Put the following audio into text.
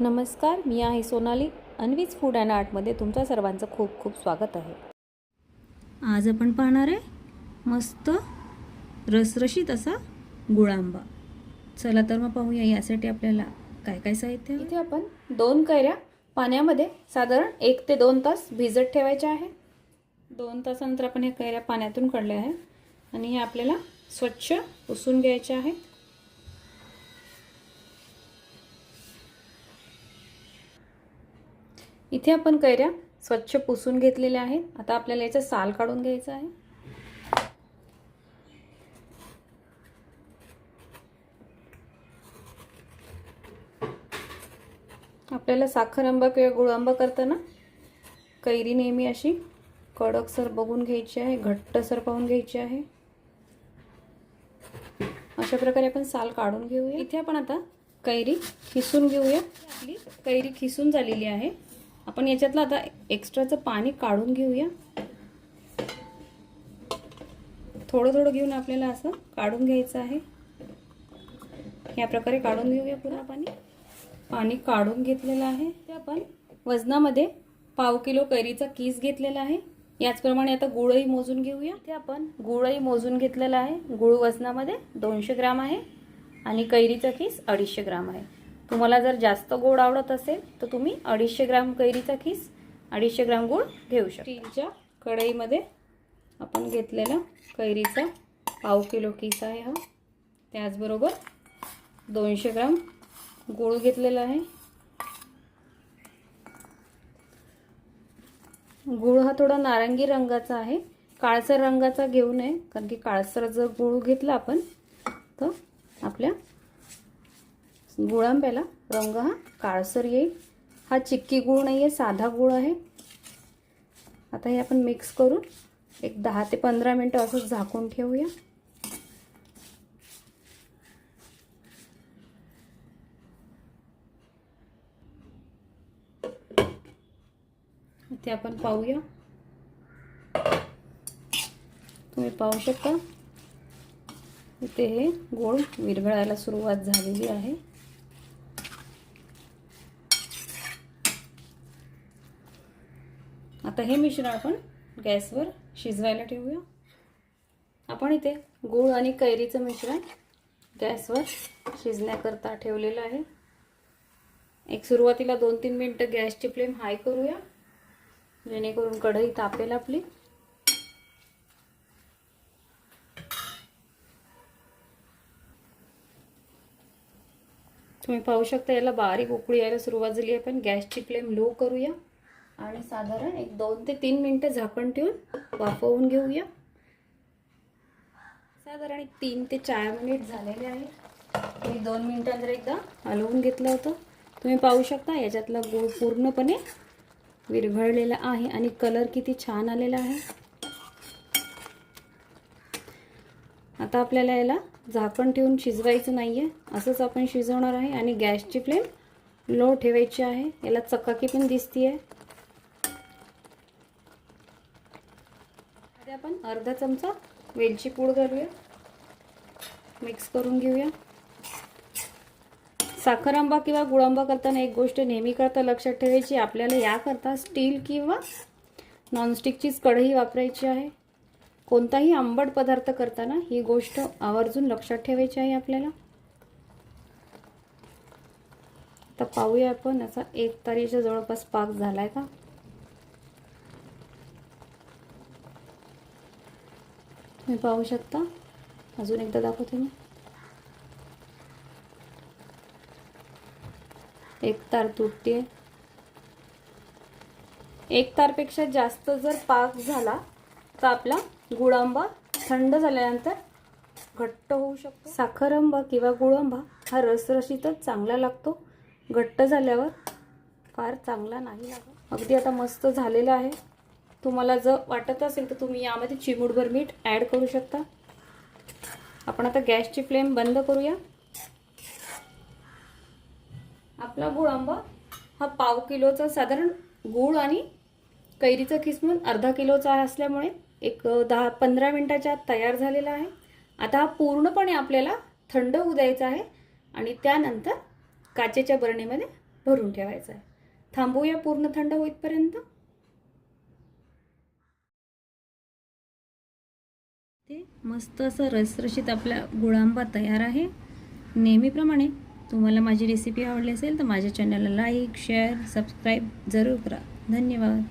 नमस्कार मी आहे सोनाली. अन्वीज फूड अँड आर्टमध्ये तुमच्या सर्वांचं खूप खूप स्वागत आहे. आज आपण पाहणार आहे मस्त रसरशीत असा गुळांबा. चला तर मग पाहूया यासाठी आपल्याला काय काय साहित्य इथे आपण दोन कैऱ्या पाण्यामध्ये साधारण एक ते दोन तास भिजत ठेवायच्या आहे दोन तासानंतर आपण ह्या कैऱ्या पाण्यातून काढल्या आहे आणि हे आपल्याला स्वच्छ पुसून घ्यायच्या आहेत. इथे आपण कैऱ्या स्वच्छ पुसून घेतलेल्या आहेत. आता आपल्याला याचं साल काढून घ्यायचं आहे. आपल्याला साखर आंबा किंवा गुळ आंबा करताना कैरी नेहमी अशी कडकसर बघून घ्यायची आहे घट्टसर पाहून घ्यायची आहे. अशा प्रकारे आपण साल काढून घेऊया. इथे आपण आता कैरी खिसून घेऊया. आपली कैरी खिसून झालेली आहे. आपण याच्यातलं आता एक्स्ट्राचं पाणी काढून घेऊया. थोडं थोडं घेऊन आपल्याला असं काढून घ्यायचं आहे. या प्रकारे काढून घेऊया पुन्हा पाणी. पाणी काढून घेतलेलं आहे. ते आपण वजनामध्ये पाव किलो कैरीचा कीस घेतलेला आहे. याचप्रमाणे आता गुळही मोजून घेऊया. ते आपण गुळही मोजून घेतलेला आहे. गुळ वजनामध्ये दोनशे ग्राम आहे आणि कैरीचा किस अडीचशे ग्राम आहे. तुम्हाला जर जास्त गोड आवडत असेल तर तुम्ही अडीचशे ग्राम कैरीचा खीस अडीचशे ग्राम गूळ घेऊ शकता. स्टीलच्या कढईमध्ये आपण घेतलेला कैरीचा पाव किलो किस आहे हा. त्याचबरोबर दोनशे ग्राम गूळ घेतलेला आहे. गूळ हा थोडा नारंगी रंगाचा आहे. काळसर रंगाचा घेऊ नये कारण की काळसर जर गूळ घेतला आपण तर आपल्या गुळांब्याला रंग हा काळसर येईल. हा चिक्की गूळ नाही आहे साधा गुळ आहे. आता हे आपण मिक्स करून एक दहा ते पंधरा मिनटं असं झाकून ठेवूया. ते आपण पाहूया. तुम्ही पाहू शकता. इथे हे गोळ विरघळायला सुरुवात झालेली आहे. आता हे मिश्रण आपण गॅसवर शिजवायला ठेवूया. आपण इथे गूळ आणि कैरीचं मिश्रण गॅसवर शिजण्याकरता ठेवलेलं आहे. एक सुरुवातीला दोन तीन मिनटं गॅसची फ्लेम हाय करूया. जेणेकरून कढई तापेल आपली. तुम्ही पाहू शकता याला बारीक उकळी यायला सुरुवात झाली आहे पण गॅसची फ्लेम लो करूया. आणि साधारण एक दोन ते तीन मिनटं झाकण ठेवून वाफवून घेऊया. साधारण एक तीन ते चार मिनिट झालेले आहे. मी दोन मिनिटांनंतर एकदा हलवून घेतलं होतं. तुम्ही पाहू शकता याच्यातला गूळ पूर्णपणे विरघळलेला आहे आणि कलर किती छान आलेला आहे. आता आपल्याला याला झाकण ठेवून शिजवायचं नाही आहे असंच आपण शिजवणार आहे आणि गॅसची फ्लेम लो ठेवायची आहे. याला चकाकी पण दिसती आहे आपण अर्धा चमचा वेलची पूड घालूया. मिक्स करून घेऊया. साखर आंबा किंवा गुळांबा करताना एक गोष्ट नेहमी करता लक्षात ठेवायची आपल्याला याकरता स्टील किंवा नॉनस्टिकचीच कढई वापरायची आहे. कोणताही आंबट पदार्थ करताना ही गोष्ट आवर्जून लक्षात ठेवायची आहे आपल्याला. आता पाहूया आपण असा एक तारीच्या जवळपास पाक झाला आहे का? तुम्ही पाहू शकता. अजून एकदा दाखवते मी. एक तार तुटते एक तारपेक्षा जास्त जर पाक झाला तर आपला गुळांबा थंड झाल्यानंतर घट्ट होऊ शकतो. साखरंबा किंवा गुळांबा हा रसरशीतच चांगला लागतो. घट्ट झाल्यावर फार चांगला नाही लागत. अगदी आता मस्त झालेला आहे. तुम्हाला जर वाटत असेल तर तुम्ही यामध्ये चिमूटभर मीठ ॲड करू शकता. आपण आता गॅसची फ्लेम बंद करूया. आपला गुळ आंबा हा पाव किलोचा साधारण गूळ आणि कैरीचा किसमून अर्धा किलोचा असल्यामुळे एक दहा पंधरा मिनटाच्या आत तयार झालेला आहे. आता हा पूर्णपणे आपल्याला थंड होऊ द्यायचा आहे आणि त्यानंतर काचेच्या बरणीमध्ये भरून ठेवायचं आहे. थांबूया पूर्ण थंड होईपर्यंत. ते मस्त असं रसरशीत आपला गुळांबा तयार आहे. नेहमीप्रमाणे तुम्हाला माझी रेसिपी आवडली असेल तर माझ्या चॅनलला लाईक शेअर सबस्क्राईब जरूर करा. धन्यवाद.